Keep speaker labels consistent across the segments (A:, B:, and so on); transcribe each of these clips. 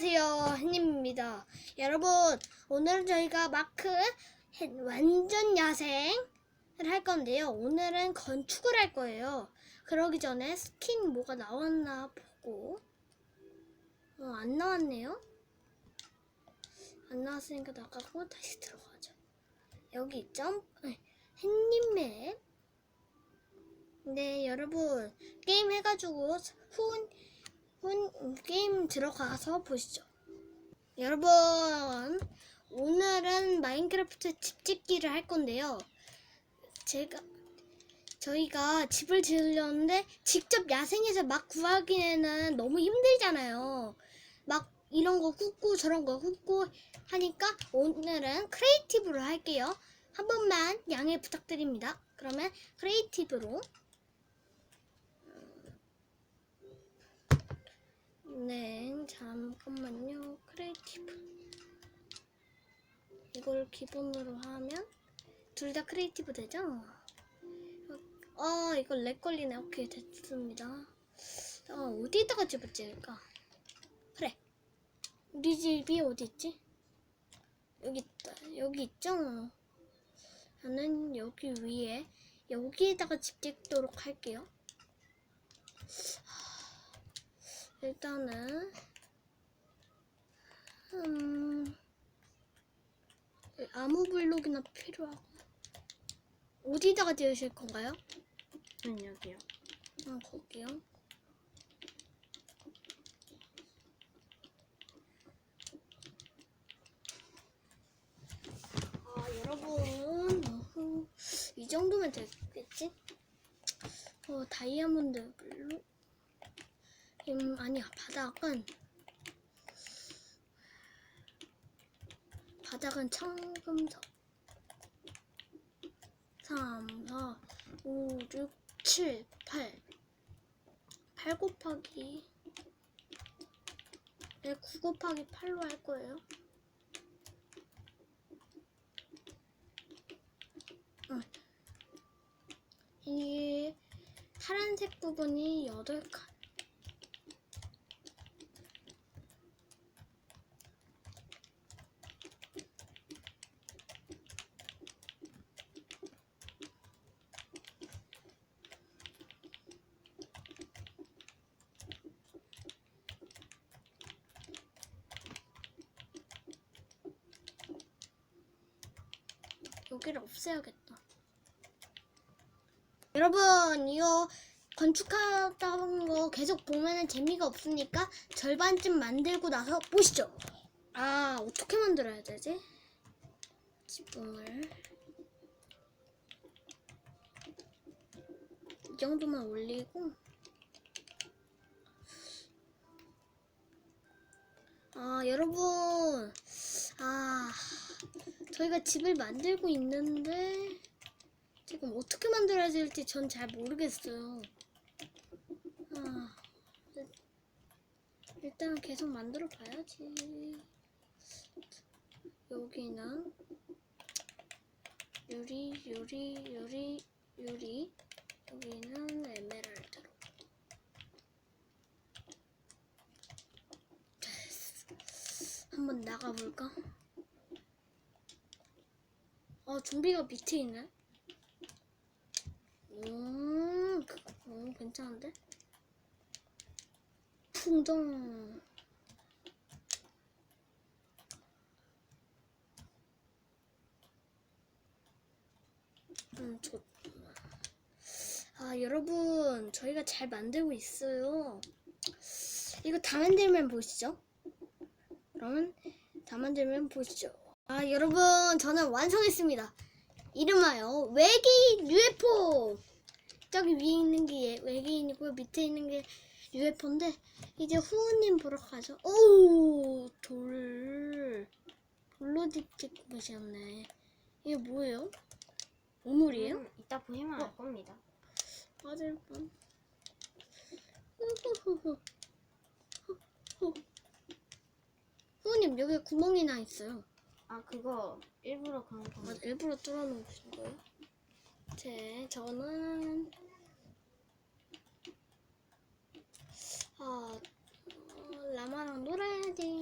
A: 안녕하세요 햇님입니다. 여러분 오늘은 저희가 마크 햇- 완전 야생을 할 건데요. 오늘은 건축을 할 거예요. 그러기 전에 스킨 뭐가 나왔나 보고. 어, 안 나왔네요. 안 나왔으니까 나가고 다시 들어가죠 여기 있죠 네, 햇님 맵. 네, 여러분 게임 해가지고 후운 혼 게임 들어가서 보시죠. 여러분 오늘은 마인크래프트 집 짓기를 할 건데요. 제가 저희가 집을 지으려는데 직접 야생에서 막 구하기에는 너무 힘들잖아요. 막 이런 거 굽고 저런 거 굽고 하니까 오늘은 크리에이티브로 할게요. 한 번만 양해 부탁드립니다. 그러면 크리에이티브로 네, 잠깐만요. 크리에이티브. 이걸 기본으로 하면 둘 다 크리에이티브 되죠? 아, 이거 렉 걸리네. 오케이, 됐습니다. 아, 어디다가 집을 지을까? 그래. 우리 집이 어디 있지? 여기 있다. 여기 있죠? 저는 여기 위에 여기에다가 집 짓도록 할게요. 일단은 음 아무 블록이나 필요하고 어디다가 지으실 건가요?
B: 전 여기요.
A: 아 거기요. 아 여러분 어후, 이 정도면 되겠지? 어 다이아몬드 블록 음, 아니야. 바닥은 바닥은 청금석. 3, 4, 5, 6, 7, 8 8 곱하기 네, 9 곱하기 8로 할 거예요. 응. 이 파란색 부분이 8칸 여기를 없애야겠다. 여러분, 이거 건축하다 보는 거 계속 보면은 재미가 없으니까 절반쯤 만들고 나서 보시죠. 아, 어떻게 만들어야 되지? 지붕을. 이 정도만 올리고. 아, 여러분. 아. 저희가 집을 만들고 있는데 지금 어떻게 만들어야 될지 전 잘 모르겠어요. 아, 일단 계속 만들어 봐야지. 여기는 유리, 유리, 유리, 유리. 여기는 에메랄드로. 한번 나가볼까? 어, 좀비가 밑에 있네. 음, 그, 어, 괜찮은데? 풍덩. 음, 좋. 아, 여러분, 저희가 잘 만들고 있어요. 이거 다 만들면 보시죠. 그러면 다 만들면 보시죠. 아, 여러분, 저는 완성했습니다. 이름하여 외계인 UFO. 저기 위에 있는 게 외계인이고 밑에 있는 게 UFO인데 이제 후우님 보러 가죠. 오, 돌. 돌로 찍고 계셨네. 이게 뭐예요? 우물이에요?
B: 음, 이따 보시면
A: 어.
B: 알 겁니다.
A: 맞을 뻔. 후우님 여기 구멍이 나 있어요.
B: 아 그거 일부러 그런
A: 아,
B: 겁니다.
A: 일부러 뚫어놓으신 거예요? 제 저는 아 어, 라마랑 놀아야지.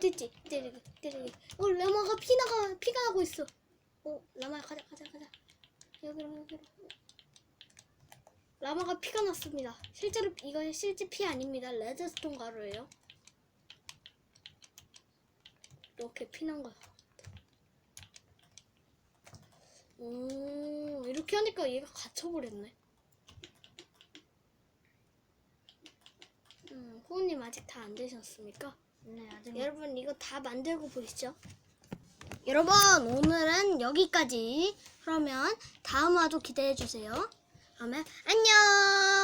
A: 됐지 때리기 때리기. 어 라마가 피 나가 피가 나고 있어. 어 라마야 가자 가자 가자. 여기로 여기로. 라마가 피가 났습니다. 실제로 이건 실제 피 아닙니다. 레드스톤 가루예요 이렇게 피난 거야 오 이렇게 하니까 얘가 갇혀버렸네 음 호우님 아직 다 안 되셨습니까?
B: 네 아직
A: 여러분 이거 다 만들고 보시죠. 여러분 오늘은 여기까지. 그러면 다음 화도 기대해 주세요. 그러면 안녕.